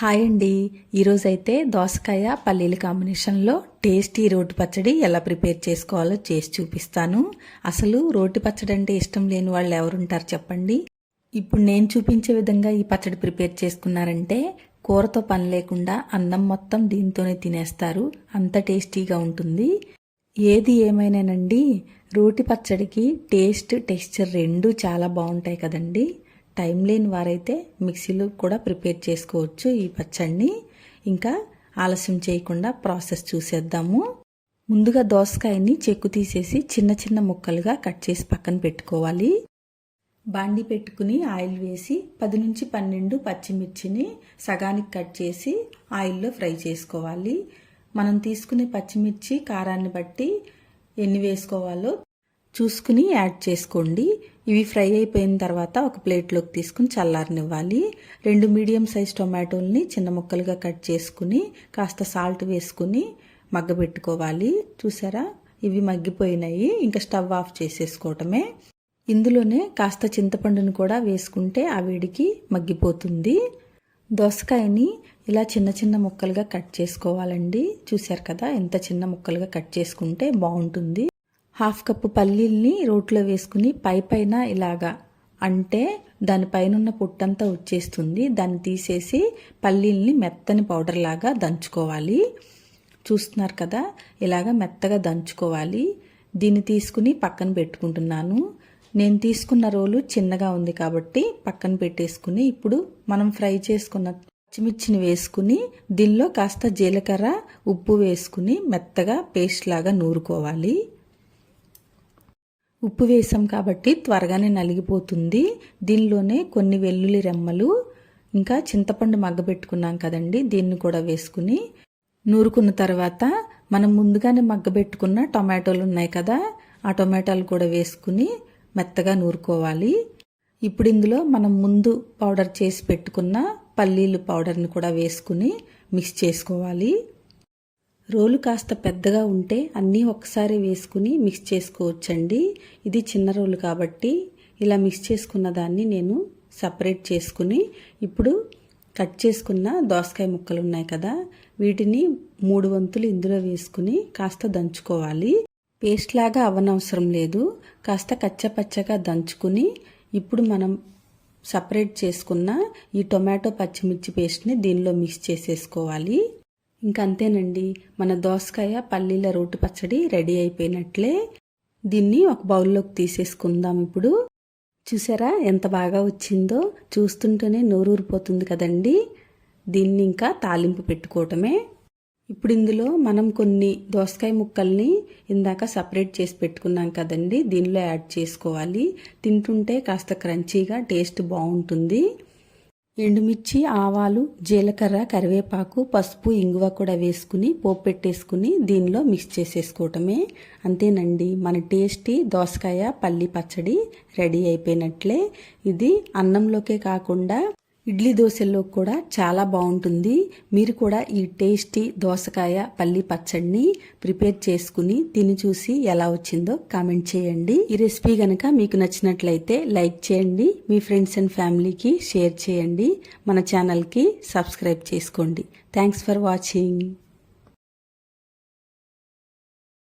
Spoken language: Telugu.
హాయ్ అండి. ఈరోజైతే దోసకాయ పల్లీల కాంబినేషన్లో టేస్టీ రోటి పచ్చడి ఎలా ప్రిపేర్ చేసుకోవాలో చేసి చూపిస్తాను. అసలు రోటి పచ్చడి అంటే ఇష్టం లేని వాళ్ళు ఎవరుంటారు చెప్పండి. ఇప్పుడు నేను చూపించే విధంగా ఈ పచ్చడి ప్రిపేర్ చేసుకున్నారంటే కూరతో పని లేకుండా అన్నం మొత్తం దీంతోనే తినేస్తారు. అంత టేస్టీగా ఉంటుంది. ఏది ఏమైనానండి? రోటి పచ్చడికి టేస్ట్ టెక్స్చర్ రెండు చాలా బాగుంటాయి కదండీ. టైం లేని వారైతే మిక్సీలో కూడా ప్రిపేర్ చేసుకోవచ్చు ఈ పచ్చడిని ఇంకా ఆలస్యం చేయకుండా ప్రాసెస్ చూసేద్దాము. ముందుగా దోసకాయని చెక్కు తీసేసి చిన్న చిన్న ముక్కలుగా కట్ చేసి పక్కన పెట్టుకోవాలి. బాండి పెట్టుకుని ఆయిల్ వేసి పది నుంచి పన్నెండు పచ్చిమిర్చిని సగానికి కట్ చేసి ఆయిల్లో ఫ్రై చేసుకోవాలి. మనం తీసుకునే పచ్చిమిర్చి కారాన్ని బట్టి ఎన్ని వేసుకోవాలో చూసుకుని యాడ్ చేసుకోండి. ఇవి ఫ్రై అయిపోయిన తర్వాత ఒక ప్లేట్లోకి తీసుకుని చల్లారనివ్వాలి. రెండు మీడియం సైజ్ టొమాటోల్ని చిన్న ముక్కలుగా కట్ చేసుకుని కాస్త సాల్ట్ వేసుకుని మగ్గబెట్టుకోవాలి. చూసారా? ఇవి మగ్గిపోయినాయి. ఇంకా స్టవ్ ఆఫ్ చేసేసుకోవటమే. ఇందులోనే కాస్త చింతపండును కూడా వేసుకుంటే ఆ వేడికి మగ్గిపోతుంది. దోసకాయని ఇలా చిన్న చిన్న ముక్కలుగా కట్ చేసుకోవాలండి. చూశారు కదా? ఎంత చిన్న ముక్కలుగా కట్ చేసుకుంటే బాగుంటుంది. హాఫ్ కప్పు పల్లీల్ని రోట్లో వేసుకుని పై పైన ఇలాగా. అంటే దానిపైన ఉన్న పుట్టంతా వచ్చేస్తుంది. దాన్ని తీసేసి పల్లీల్ని మెత్తని పౌడర్ లాగా దంచుకోవాలి. చూస్తున్నారు కదా? ఇలాగ మెత్తగా దంచుకోవాలి. దీన్ని తీసుకుని పక్కన పెట్టుకుంటున్నాను. నేను తీసుకున్న రోలు చిన్నగా ఉంది కాబట్టి పక్కన పెట్టేసుకుని ఇప్పుడు మనం ఫ్రై చేసుకున్న పచ్చిమిర్చిని వేసుకుని దీనిలో కాస్త జీలకర్ర ఉప్పు వేసుకుని మెత్తగా పేస్ట్ లాగా నూరుకోవాలి. ఉప్పు వేసాం కాబట్టి త్వరగానే నలిగిపోతుంది. దీనిలోనే కొన్ని వెల్లుల్లి రెమ్మలు ఇంకా చింతపండు మగ్గబెట్టుకున్నాం కదండి దీన్ని కూడా వేసుకుని నూరుకున్న తర్వాత మనం ముందుగానే మగ్గబెట్టుకున్న టొమాటోలు ఉన్నాయి కదా ఆ టొమాటోలు కూడా వేసుకుని మెత్తగా నూరుకోవాలి. ఇప్పుడు ఇందులో మనం ముందు పౌడర్ చేసి పెట్టుకున్న పల్లీలు పౌడర్ని కూడా వేసుకుని మిక్స్ చేసుకోవాలి. రోలు కాస్త పెద్దగా ఉంటే అన్నీ ఒకసారి వేసుకుని మిక్స్ చేసుకోవచ్చండి. ఇది చిన్న రోలు కాబట్టి ఇలా మిక్స్ చేసుకున్న దాన్ని నేను సపరేట్ చేసుకుని ఇప్పుడు కట్ చేసుకున్న దోసకాయ ముక్కలు ఉన్నాయి కదా వీటిని మూడు వంతులు ఇందులో వేసుకుని కాస్త దంచుకోవాలి. పేస్ట్ లాగా అవ్వనవసరం లేదు కాస్త కచ్చపచ్చగా దంచుకుని ఇప్పుడు మనం సపరేట్ చేసుకున్న ఈ టొమాటో పచ్చిమిర్చి పేస్ట్ని దీనిలో మిక్స్ చేసేసుకోవాలి. ఇంకంతేనండి. మన దోసకాయ పల్లీల రోటి పచ్చడి రెడీ అయిపోయినట్లే. దీన్ని ఒక బౌల్లోకి తీసేసుకుందాం ఇప్పుడు. చూసారా ఎంత బాగా వచ్చిందో? చూస్తుంటేనే నోరూరిపోతుంది కదండి. దీన్ని ఇంకా తాలింపు పెట్టుకోవటమే. ఇప్పుడు ఇందులో మనం కొన్ని దోసకాయ ముక్కల్ని ఇందాక సపరేట్ చేసి పెట్టుకున్నాం కదండి. దీనిలో యాడ్ చేసుకోవాలి. తింటుంటే కాస్త క్రంచీగా టేస్ట్ బాగుంటుంది. ఎండుమిర్చి ఆవాలు జీలకర్ర కరివేపాకు పసుపు ఇంగువ కూడా వేసుకుని పోపు పెట్టేసుకుని దీనిలో మిక్స్ చేసేసుకోవటమే. అంతేనండి. మన టేస్టీ దోసకాయ పల్లి పచ్చడి రెడీ అయిపోయినట్లే. ఇది అన్నంలోకే కాకుండా ఇడ్లీ దోశల్లో కూడా చాలా బాగుంటుంది. మీరు కూడా ఈ టేస్టీ దోసకాయ పల్లి పచ్చడిని ప్రిపేర్ చేసుకుని తిని చూసి ఎలా వచ్చిందో కామెంట్ చేయండి. ఈ రెసిపీ గనక మీకు నచ్చినట్లయితే లైక్ చేయండి. మీ ఫ్రెండ్స్ అండ్ ఫ్యామిలీకి షేర్ చేయండి. మన ఛానల్కి సబ్స్క్రైబ్ చేసుకోండి. Thanks for watching.